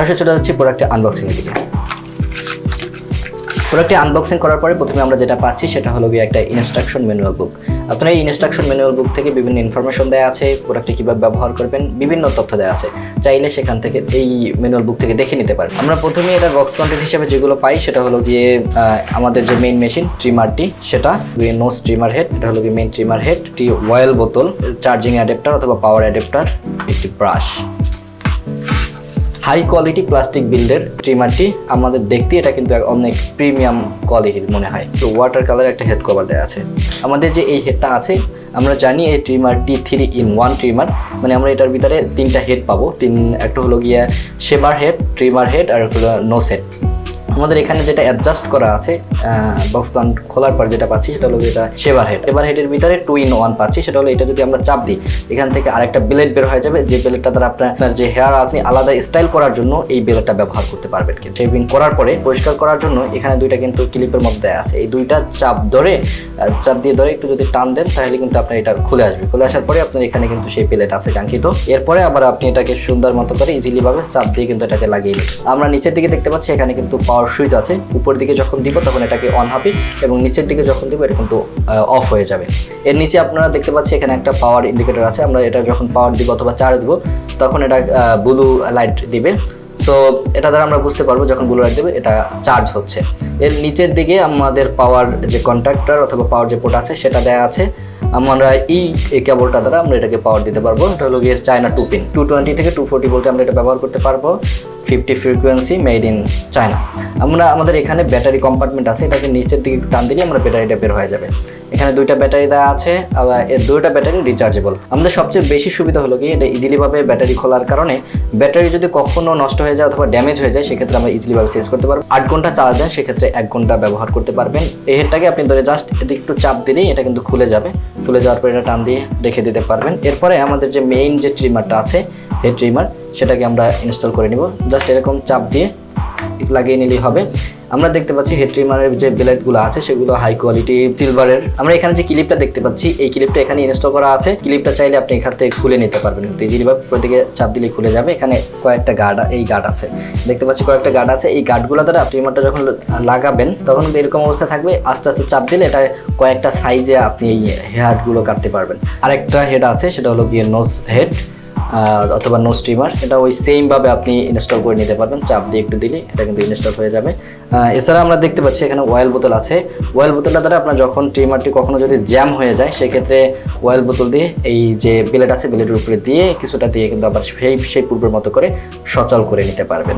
সরাসরি চলে যাচ্ছি প্রোডাক্টের আনবক্সিংয়ের দিকে। প্রোডাক্টটি আনবক্সিং করার পরে প্রথমে আমরা যেটা পাচ্ছি সেটা হলো গিয়ে একটা ইনস্ট্রাকশন ম্যানুয়াল বুক আপনার এই ইনস্ট্রাকশন ম্যানুয়াল বুক থেকে বিভিন্ন ইনফরমেশন দেওয়া আছে প্রোডাক্টটি কীভাবে ব্যবহার করবেন, বিভিন্ন তথ্য দেওয়া আছে। চাইলে সেখান থেকে এই ম্যানুয়াল বুক থেকে দেখে নিতে পারেন। আমরা প্রথমে এটা বক্স কন্টেন্ট হিসেবে যেগুলো পাই, সেটা হলো গিয়ে আমাদের যে মেইন মেশিন ট্রিমারটি সেটা নো স্ট্রিমার হেড এটা হলো গিয়ে মেইন ট্রিমার হেড একটি অয়েল বোতল চার্জিং অ্যাডাপ্টার অথবা পাওয়ার অ্যাডাপ্টার একটি ব্রাশ হাই কোয়ালিটি প্লাস্টিক বিল্ডের ট্রিমারটি আমাদের দেখতে এটা কিন্তু অনেক প্রিমিয়াম কোয়ালিটির মনে হয়। তো ওয়াটার কালার একটা হেড কভার দেওয়া আছে। আমাদের যে এই হেডটা আছে, আমরা জানি এই ট্রিমারটি থ্রি ইন ওয়ান ট্রিমার মানে আমরা এটার ভিতরে তিনটা হেড পাবো। তিন, একটা হলো গিয়া শেবার হেড ট্রিমার হেড আর হলো নোস হেড আমাদের এখানে যেটা অ্যাডজাস্ট করা আছে বক্স প্লান্ট খোলার পর যেটা পাচ্ছি সেটা হলো এটা শেবার হেড শেবার হেডের ভিতরে টু ইন ওয়ান পাচ্ছি, সেটা হলো এটা যদি আমরা চাপ দিই, এখান থেকে আরেকটা ব্লেড বের হয়ে যাবে, যে ব্লেডটা দ্বারা আপনার যে হেয়ার আছে, আলাদা স্টাইল করার জন্য এই ব্লেডটা ব্যবহার করতে পারবেন কিন্তু। শেভিং করার পরে পরিষ্কার করার জন্য এখানে দুইটা কিন্তু ক্লিপের মধ্যে আছে। এই দুইটা চাপ ধরে চাপ দিয়ে ধরে একটু যদি টান দেন, তাহলে কিন্তু আপনার এটা খুলে আসবে। খুলে আসার পরে আপনার এখানে কিন্তু সেই প্লেট আছে কাঙ্ক্ষিত। এরপরে আবার আপনি এটাকে সুন্দর মতো করে ইজিলি ভাবে চাপ দিয়ে কিন্তু এটাকে লাগিয়ে আমরা নিচের দিকে দেখতে পাচ্ছি, এখানে কিন্তু পাওয়ার সুইচ আছে উপর দিকে যখন দিব তখন এটাকে অন হবে এবং নিচের দিকে যখন দিব এটা কিন্তু অফ হয়ে যাবে। এর নিচে আপনারা দেখতে পাচ্ছি এখানে একটা পাওয়ার ইন্ডিকেটর আছে, আমরা এটা যখন পাওয়ার দিব অথবা চার্জ দিব, তখন এটা ব্লু লাইট দিবে। সো এটা দ্বারা আমরা বুঝতে পারব যখন ব্লু লাইট দেবে, এটা চার্জ হচ্ছে। এর নিচের দিকে আমাদের পাওয়ার যে কন্ট্রাক্টর অথবা পাওয়ার যে পোর্ট আছে, সেটা দেওয়া আছে। আমরা এই এই কেবলটা দ্বারা আমরা এটাকে পাওয়ার দিতে পারব। এটা হলো গিয়ে China two pin two twenty থেকে টু ফোর্টি ভোল্টে আমরা এটা ব্যবহার করতে পারব। Fifty frequency made in China. আমরা, আমাদের এখানে ব্যাটারি কম্পার্টমেন্ট আছে, এটাকে নিচের দিকে টান দিলে আমরা ব্যাটারিটা বের হয়ে যাবে। এখানে দুইটা ব্যাটারি দেওয়া আছে, আবার এর দুইটা ব্যাটারি রিচার্জেবল আমাদের সবচেয়ে বেশি সুবিধা হলো কি, এটা ইজিলিভাবে ব্যাটারি খোলার কারণে ব্যাটারি যদি কখনো নষ্ট হয়ে যায় অথবা ড্যামেজ হয়ে যায়, সেক্ষেত্রে আমরা ইজিলিভাবে চেঞ্জ করতে পারব। আট ঘণ্টা চার্জ দেন, সেক্ষেত্রে এক ঘণ্টা ব্যবহার করতে পারবেন। এই হেডটাকে আপনি ধরে জাস্ট এদিকে একটু চাপ দিলেই এটা কিন্তু খুলে যাবে। খুলে যাওয়ার পর এটা টান দিয়ে রেখে দিতে পারবেন। এরপরে আমাদের যে মেইন যে ট্রিমারটা আছে হেড ট্রিমার সেটাকে আমরা ইনস্টল করে নিব। জাস্ট এরকম চাপ দিয়ে লাগিয়ে নিলেই হবে। আমরা দেখতে পাচ্ছি হেড ট্রিমারের যে ব্লেডগুলো আছে, সেগুলো হাই কোয়ালিটি সিলভারের আমরা এখানে যে ক্লিপটা দেখতে পাচ্ছি, এই ক্লিপটা এখানে ইনস্টল করা আছে। ক্লিপটা চাইলে আপনি এখান থেকে খুলে নিতে পারবেন। কিন্তু ইজিলিভাবে প্রতিকে চাপ দিলে খুলে যাবে। এখানে কয়েকটা গার্ড এই গার্ড আছে। দেখতে পাচ্ছি কয়েকটা গার্ড আছে। এই গার্ডগুলো দ্বারা ট্রিমারটা যখন লাগাবেন, তখন কিন্তু এরকম অবস্থা থাকবে। আস্তে আস্তে চাপ দিলে এটা কয়েকটা সাইজে আপনি এই হেয়ারগুলো কাটতে পারবেন। আরেকটা হেড আছে, সেটা হলো গিয়ে নোজ হেড আর অথবা নো স্ট্রিমার এটা ওই সেমভাবে আপনি ইনস্টল করে নিতে পারবেন। চাপ দিয়ে একটু দিলে এটা কিন্তু ইনস্টল হয়ে যাবে। এছাড়া আমরা দেখতে পাচ্ছি এখানে অয়েল বোতল আছে। অয়েল বোতলটা দ্বারা আপনার যখন ট্রিমারটি কখনো যদি জ্যাম হয়ে যায়, সেক্ষেত্রে অয়েল বোতল দিয়ে এই যে ব্লেড আছে ব্লেডের উপরে দিয়ে কিছুটা দিয়ে কিন্তু আবার সেই সেই পূর্বের মতো করে সচল করে নিতে পারবেন।